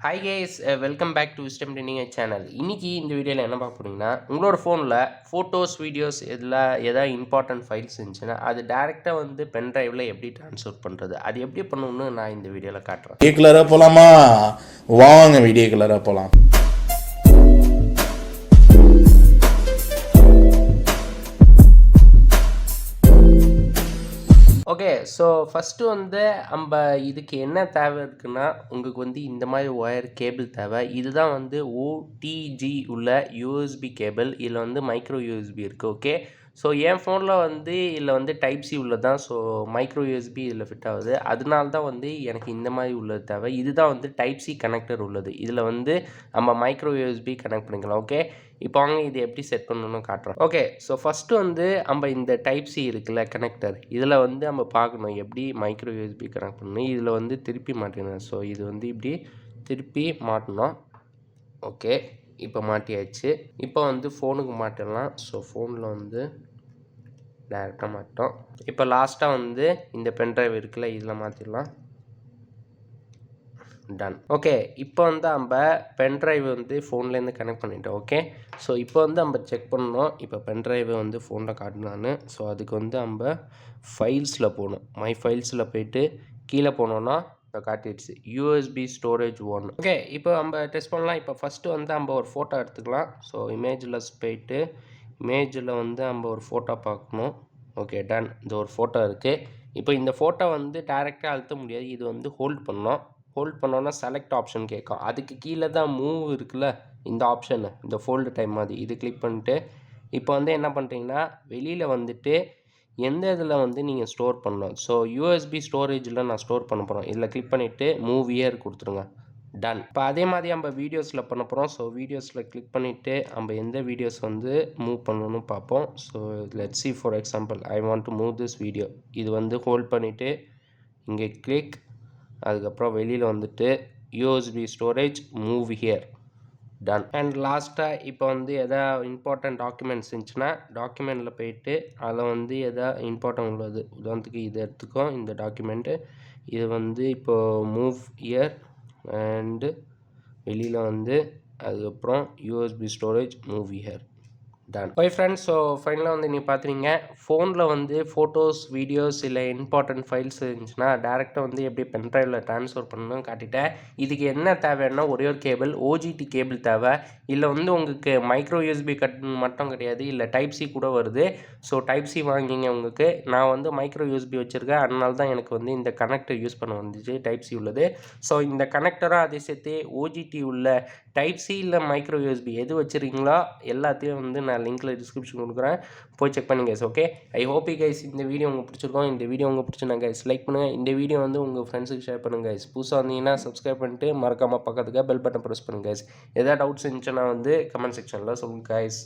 Hi guys welcome back to wisdom trending channel இன்றைக்கி இந்த வீடியோவில் என்ன பார்க்க போறீங்கன்னா உங்களோட ஃபோனில் ஃபோட்டோஸ் வீடியோஸ் இதில் எதாவது இம்பார்ட்டன்ட் ஃபைல்ஸ் இருந்துச்சுன்னா அது டேரெக்டாக வந்து பென் ட்ரைவில் எப்படி ட்ரான்ஸ்ஃபர் பண்ணுறது அது எப்படி பண்ணணும்னு நான் இந்த வீடியோவில் காட்டுறேன். வீடியோ கலராக போகலாமா வாங்க வீடியோ கலராக போகலாம் ஓகே ஸோ ஃபஸ்ட்டு வந்து நம்ம இதுக்கு என்ன தேவை இருக்குன்னா உங்களுக்கு வந்து இந்த மாதிரி ஒயர் கேபிள் தேவை. இதுதான் வந்து ஓடிஜி உள்ள யூஎஸ்பி கேபிள் இதில் வந்து மைக்ரோ யூஎஸ்பி இருக்குது ஓகே ஸோ என் ஃபோனில் வந்து இதில் வந்து டைப் சி உள்ளது தான். ஸோ மைக்ரோ யூஎஸ்பி இதில் ஃபிட் ஆகுது. அதனால தான் வந்து எனக்கு இந்த மாதிரி உள்ளது தேவை. இதுதான் வந்து டைப் சி கனெக்டர் உள்ளது. இதில் வந்து நம்ம மைக்ரோ யூஎஸ்பி கனெக்ட் பண்ணிக்கலாம் ஓகே இப்போ வாங்க இது எப்படி செட் பண்ணணும்னு காட்டுறோம் ஓகே ஸோ ஃபஸ்ட்டு வந்து நம்ம இந்த டைப் சி இருக்குல்ல கனெக்டர் இதில் வந்து நம்ம பார்க்கணும் எப்படி மைக்ரோ யூஎஸ்பி கனெக்ட் பண்ணணும். இதில் வந்து திருப்பி மாட்டேங்க ஸோ இது வந்து இப்படி திருப்பி மாட்டணும். ஓகே இப்போ மாட்டியாச்சு. இப்போ வந்து ஃபோனுக்கு மாட்டிடலாம் ஸோ ஃபோனில் வந்து டேரெக்டாக மாட்டோம். இப்போ லாஸ்ட்டாக வந்து இந்த பென்ட்ரைவ் இருக்குல்ல இதில் மாற்றிடலாம் டன் ஓகே இப்போ வந்து நம்ம பென்ட்ரைவ் வந்து ஃபோன்லேருந்து கனெக்ட் பண்ணிட்டோம் ஓகே ஸோ இப்போ வந்து நம்ம செக் பண்ணணும். இப்போ பென்ட்ரைவை வந்து ஃபோனில் காட்டினான்னு. ஸோ அதுக்கு வந்து நம்ம ஃபைல்ஸில் போகணும். மை ஃபைல்ஸில் போயிட்டு கீழே போனோன்னா இப்போ காட்டிடுச்சு யூஎஸ்பி ஸ்டோரேஜ் ஒன் ஓகே இப்போ நம்ம டெஸ்ட் பண்ணலாம். இப்போ ஃபஸ்ட்டு வந்து நம்ம ஒரு ஃபோட்டோ எடுத்துக்கலாம். ஸோ இமேஜில் போயிட்டு இமேஜில் வந்து நம்ம ஒரு ஃபோட்டோ பார்க்கணும். ஓகே டன் இந்த ஒரு ஃபோட்டோ இருக்குது இப்போ இந்த ஃபோட்டோ வந்து டேரெக்டாக அழுத்த முடியாது. இது வந்து ஹோல்ட் பண்ணோம் ஹோல்ட் பண்ணோன்னா செலக்ட் ஆப்ஷன் கேட்கும். அதுக்கு கீழே தான் மூவ் இருக்குல்ல இந்த ஆப்ஷனு இந்த ஃபோல்டு டைம் மாதிரி. இது கிளிக் பண்ணிட்டு இப்போ வந்து என்ன பண்ணுறீங்கன்னா வெளியில் வந்துட்டு எந்த இதில் வந்து நீங்கள் ஸ்டோர் பண்ணணும்? ஸோ யூஎஸ்பி ஸ்டோரேஜில் நான் ஸ்டோர் பண்ண போகிறோம் இதில் கிளிக் பண்ணிவிட்டு மூவ் இயர் கொடுத்துருங்க. டன் இப்போ அதே மாதிரி நம்ம வீடியோஸில் பண்ண போகிறோம் ஸோ வீடியோஸில் கிளிக் பண்ணிவிட்டு நம்ம எந்த வீடியோஸ் வந்து மூவ் பண்ணணும்னு பார்ப்போம். So let see for example I want to move this video இது வந்து ஹோல்ட் பண்ணிவிட்டு இங்கே கிளிக் அதுக்கப்புறம் வெளியில் வந்துட்டு USB storage move here done and லாஸ்ட்டாக இப்போ வந்து எதா இம்பார்ட்டன்ட் டாக்குமெண்ட்ஸ் இருந்துச்சுன்னா டாக்குமெண்ட்டில் போயிட்டு அதில் வந்து எதா இம்பார்ட்டன்ட் உள்ளது. உதாரணத்துக்கு இது எடுத்துக்கோ இந்த டாக்குமெண்ட்டு இது வந்து இப்போது மூவ் இயர் அண்டு வெளியில் வந்து அதுக்கப்புறம் USB storage move here done ஓய் ஃப்ரெண்ட்ஸ் ஸோ ஃபைனலாக வந்து நீங்கள் பார்த்துறீங்க ஃபோனில் வந்து ஃபோட்டோஸ் வீடியோஸ் இல்லை இம்பார்ட்டன்ட் ஃபைல்ஸ் இருந்துச்சுன்னா டேரெக்டாக வந்து எப்படி பென்ட்ரைவில் ட்ரான்ஸ்ஃபர் பண்ணணும் காட்டிட்டேன். இதுக்கு என்ன தேவைன்னா ஒரே ஒரு கேபிள் ஓஜிடி கேபிள் தேவை. இல்லை வந்து உங்களுக்கு மைக்ரோ யூஎஸ்பி கட் மட்டும் கிடையாது இல்லை டைப் சி கூட வருது. ஸோ டைப் சி வாங்கிங்க உங்களுக்கு. நான் வந்து மைக்ரோ யூஎஸ்பி வச்சுருக்கேன். அதனால தான் எனக்கு வந்து இந்த கனெக்டர் யூஸ் பண்ண வந்துச்சு டைப் சி உள்ளது. ஸோ இந்த கனெக்டராக அதே சேர்த்து ஓஜிடி உள்ள டைப் சி இல்லை மைக்ரோ யூஎஸ்பி எது வச்சுருக்கீங்களோ எல்லாத்தையும் வந்து நான் லிங்க்கில் டிஸ்கிரிப்ஷன் கொடுக்குறேன். போய் செக் பண்ணுங்க guys okay I hope guys இந்த வீடியோ உங்களுக்கு பிடிச்சிருக்கோம். இந்த வீடியோ உங்களுக்கு பிடிச்சிருந்தா கைஸ் லைக் பண்ணுங்கள் இந்த வீடியோ வந்து உங்கள் ஃப்ரெண்ட்ஸுக்கு ஷேர் பண்ணுங்கள் கைஸ் புதுசாக வந்தீங்கன்னா சப்ஸ்கிரைப் பண்ணிட்டு மறக்காமல் பக்கத்துக்கு பெல் பட்டன் ப்ரெஸ் பண்ணுங்கள் கைஸ் எதாவது டவுட்ஸ் இருந்துச்சுன்னா வந்து கமெண்ட் செக்ஷனில் சொல்லுங்கள் கைஸ்